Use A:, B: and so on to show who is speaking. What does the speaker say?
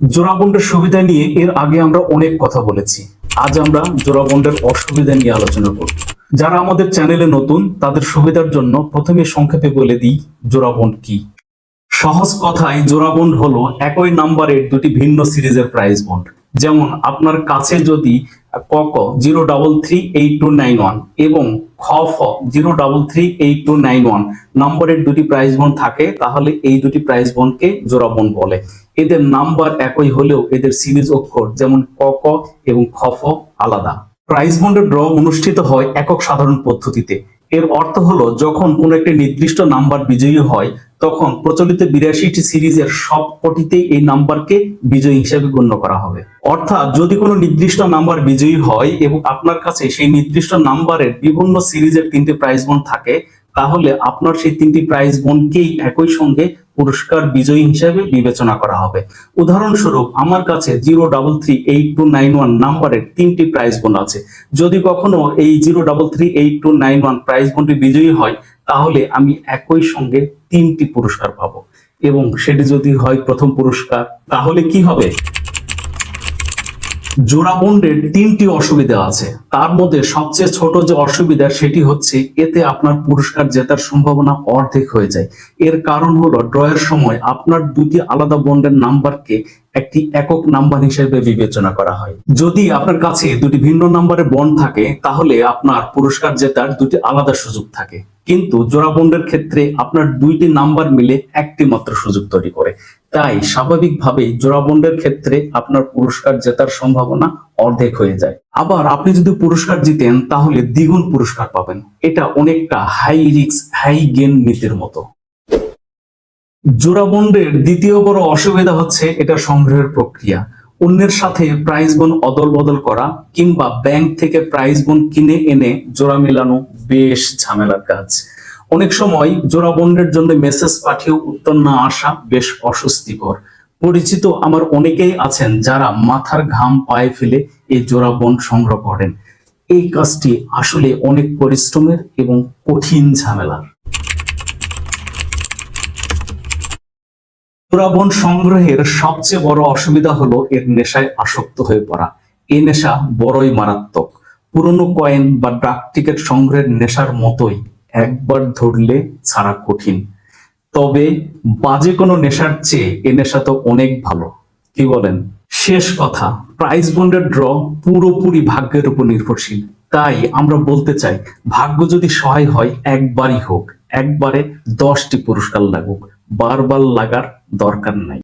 A: জোড়াবন্ডের সুবিধা নিয়ে এর আগে আমরা অনেক কথা বলেছি। আজ আমরা জোড়াবন্ডের অসুবিধা নিয়ে আলোচনা করব। যারা আমাদের চ্যানেলে নতুন, তাদের সুবিধার জন্য প্রথমে সংক্ষেপে বলে দিই জোড়াবন্ড কি? সহজ কথায় জোড়াবন্ড হলো একই নাম্বারের দুটি ভিন্ন সিরিজের প্রাইস বন্ড যেমন, আপনার কাছে যদি cock zero double three eight two nine one এবং খ ফ, zero double three eight two nine one নম্বরের দুটি প্রাইজ বন্ড থাকে, তাহলে এই দুটি প্রাইজ বন্ডকে জোড়া বন্ড বলে। এদের নাম্বার একই হলেও এদের সিরিজ অক্ষর যেমন ক ক এবং খ ফ আলাদা। প্রাইজ বন্ডের ড্র অনুষ্ঠিত হয় একক সাধারণ পদ্ধতিতে। এর অর্থ হলো, যখন কোনো একটি নির্দিষ্ট নাম্বার বিজয়ী হয়, তখন প্রচলিত বিরাশিটি সিরিজের সব কটিতেই এই নাম্বারকে বিজয়ী হিসেবে গণ্য করা হবে। অর্থাৎ, যদি কোনো নির্দিষ্ট নাম্বার বিজয়ী হয় এবং আপনার কাছে সেই নির্দিষ্ট নাম্বারের বিভিন্ন সিরিজের তিনটি প্রাইজ বন্ড থাকে তাহলে আপনার সেই তিনটি প্রাইজ বন্ডকেই একই সঙ্গে পুরস্কার বিজয়ী হিসেবে বিবেচনা করা হবে। উদাহরণস্বরূপ, আমার কাছে zero double three eight two nine one নাম্বারের তিনটি প্রাইজ বন্ড আছে। যদি কখনো এই zero double three eight two nine one prize বোনটি বিজয়ী হয়, তাহলে আমি একই সঙ্গে তিনটি পুরস্কার পাবো। এবং সেটি যদি হয় প্রথম পুরস্কার, তাহলে কি হবে? জোড়া বন্ডের তিনটি অসুবিধা আছে। তার মধ্যে সবচেয়ে ছোট যে অসুবিধা সেটি হচ্ছে এতে আপনার পুরস্কার জেতার সম্ভাবনা অর্ধেক হয়ে যায়। এর কারণ হলো ড্রয়ের সময় আপনার দুটি আলাদা বন্ডের নাম্বারকে একটি একক নাম্বার হিসেবে বিবেচনা করা হয়। যদি আপনার কাছে দুটি ভিন্ন নাম্বারের বন্ড থাকে, তাহলে আপনার পুরস্কার জেতার দুটি আলাদা সুযোগ থাকে। কিন্তু জোড়া বন্ডের ক্ষেত্রে আপনার দুইটি নাম্বার মিলে একটি মাত্র সুযোগ তৈরি করে। তাই স্বাভাবিকভাবে জোড়া বন্ডের ক্ষেত্রে আপনার পুরস্কার জেতার সম্ভাবনা অর্ধেক হয়ে যায়। আবার আপনি যদি পুরস্কার জিতেন, তাহলে দ্বিগুণ পুরস্কার পাবেন। এটা অনেকটা হাই রিক্স হাই গেন নীতির মতো। জোড়া বন্ডের দ্বিতীয় বড় অসুবিধা হচ্ছে এটা সংগ্রহের প্রক্রিয়া। অন্যের সাথে প্রাইজ বোন অদল বদল করা কিংবা ব্যাংক থেকে প্রাইজ বোন কিনে এনে জোড়া মেলানো বেশ ঝামেলার কাজ। অনেক সময় জোড়া বন্ডের জন্য মেসেজ পাঠিয়েও উত্তর না আসা বেশ অস্বস্তিকর। পরিচিত আমার অনেকেই আছেন যারা মাথার ঘাম পায়ে ফেলে এই জোড়া বন্ড সংগ্রহ করেন। এই কাজটি আসলে অনেক পরিশ্রমের এবং কঠিন ঝামেলার। জোড়াবন সংগ্রহের সবচেয়ে বড় অসুবিধা হলো এর নেশায় আসক্ত হয়ে পড়া। এই নেশা বড়ই মারাত্মক। পুরনো কয়েন বা ডাক টিকিট সংগ্রহের নেশার মতোই একবার ধরলে ছাড়া কঠিন। তবে বাজে কোনো নেশার চেয়ে এ নেশা তো অনেক ভালো। কি বলেন? শেষ কথা প্রাইজ বন্ডের ড্র পুরোপুরি ভাগ্যের উপর নির্ভরশীল। তাই আমরা বলতে চাই, ভাগ্য যদি সহায় হয়, একবারই হোক। একবারে দশটি পুরস্কার লাগুক। বারবার লাগার দরকার নাই।